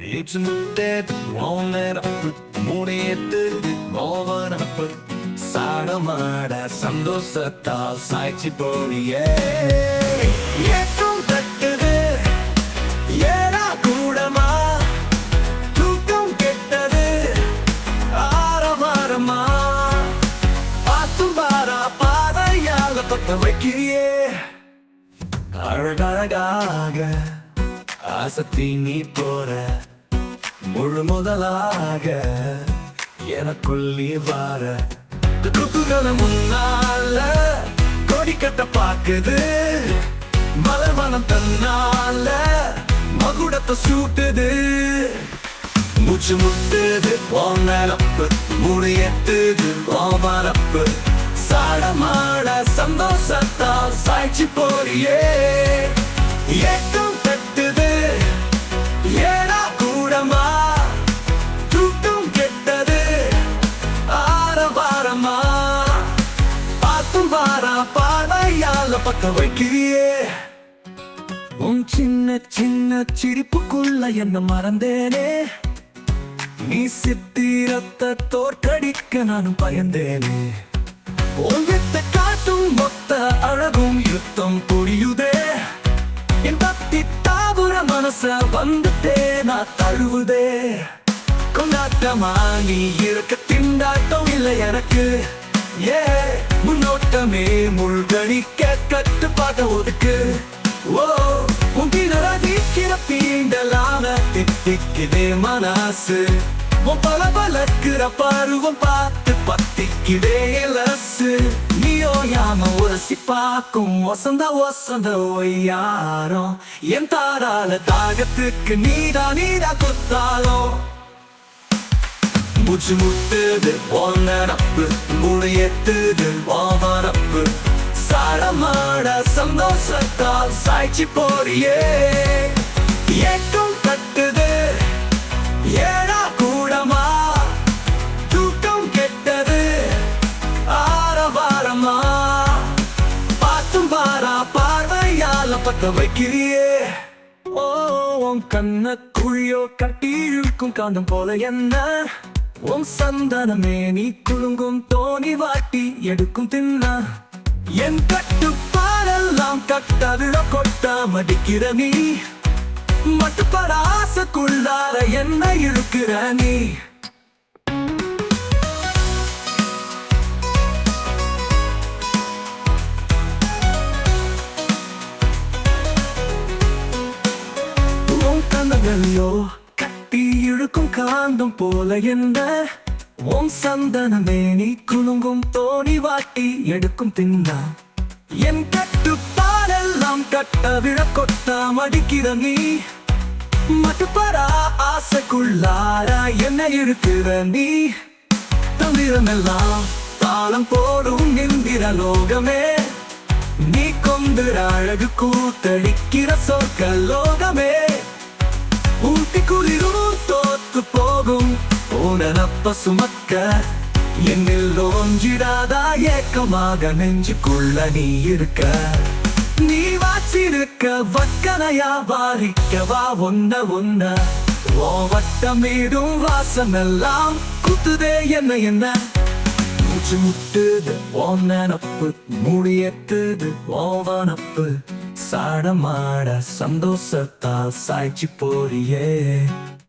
ஏற்றுமுட்டேது ஓனரப்பு முடியத்து ஓவனப்பு சாடமாட சந்தோஷத்தால் சாய்ச்சி போனியே. ஏற்றும் தட்டுது ஏடா கூடமா? தூக்கம் கெட்டது ஆரவாரமா? பார்த்தும் பாரா பாதையாக பத்த வைக்கிறியே. அழகழகாக ஆசத்தி நீ போற முழு முதலாக எனக்குள் நீ வார. ருக்குகளை முன்னால கொடி கட்ட பாக்குது மலர்வனம் தன்னால மகுடத்தை சூட்டுது. மூச்சு முட்டுது உன் நினப்பு எத்துது உன் மரப்பு சாடமாட சந்தோஷத்தால் சாய்ச்சி போறியே. பார்த்தும் பார்வையால பக்க வைக்கிறியே. உன் சின்ன சின்ன சிரிப்புக்குள்ள என்ன மறந்தேனே. நீ சித்திரத்தை தோற்கடிக்க நானும் பயந்தேனே. உன் வித்த காட்டும் மொத்த அழகும் யுத்தம் புரியுதே. என் தத்தி தாபுர மனச வந்துட்டே நான் தழுவுதே. கொண்டாட்டமா நீ இருக்க திண்டாட்டம் இல்லை எனக்கு. ஏ முன்னோட்டமே முள்கடிக்க கட்டுப்பாட்ட ஒதுக்கு. ஓ உன் பீண்டலான தீண்டலான திட்டிக்குதே மனசு. உன் பல பலக்குற பருவம் பார்த்து பத்திக்குதே இலசு. நீயோ யாம உரசி பார்க்கும் வசந்த வசந்த ஒய்யாரம். என் தாராள தாகத்துக்கு நீடா நீடா கொத்தாலோ மூச்சு முட்டுது உன் நினப்பு முளையத்துது வாவரப்பு சாடமாட சந்தோஷத்தால் சாய்ச்சி போறியே. ஏக்கம் தட்டுது ஏடா கூடமா? தூக்கம் கெட்டது ஆரவாரமா? பார்த்தும் பாரா பார்வையால பத்த வைக்கிறியே. ஓ உன் கண்ண குழியோ கட்டி இழுக்கும் காந்தம் போல என்ன? உன் சந்தனமே நீ குழுங்கும் தோணி வாட்டி எடுக்கும் தின்னா. என் கட்டுப்பாடெல்லாம் கட்டவிழ கொட்ட மடிக்கிற நீ. மட்டுப்படாசக்குள்ளார என்ன இழுக்கிற நீ. இழுக்கும் காந்தம் போல என்ன? உன் சந்தனமே நீ குலுங்கும் தோணி வாட்டி எடுக்கும் தின்னா. என் கட்டுப்பாடெல்லாம் கட்ட விழ கொட்ட மடிக்கிற நீ. மட்டுப்பரா ஆசைக்குள்ளாரா என்ன இருக்கிற நீ? தந்திரமெல்லாம் தாளம் போடும் நிந்திர லோகமே. நீ கொண்டு அழகு கூத்தடிக்கிற சொர்க்க லோகமே. ஊட்டி குளிரும் தோத்து போகும் உனப்ப சுமக்க என்னில் ஓஞ்சிடாதா ஏக்கமாக நெஞ்சுக்குள்ள நீ இருக்க. நீ வாச்சிருக்க வக்கனையா வாரிக்கவா ஒன்ன ஒன்ன. ஓ வட்டமீடும் வாசமெல்லாம் குத்துதே என்ன என்ன. மூச்சு முட்டுது ஓ ஓன் நினப்பு ஓ வனப்பு. சாடமாட சந்தோஷத்தால் சாய்ச்சி போறியே.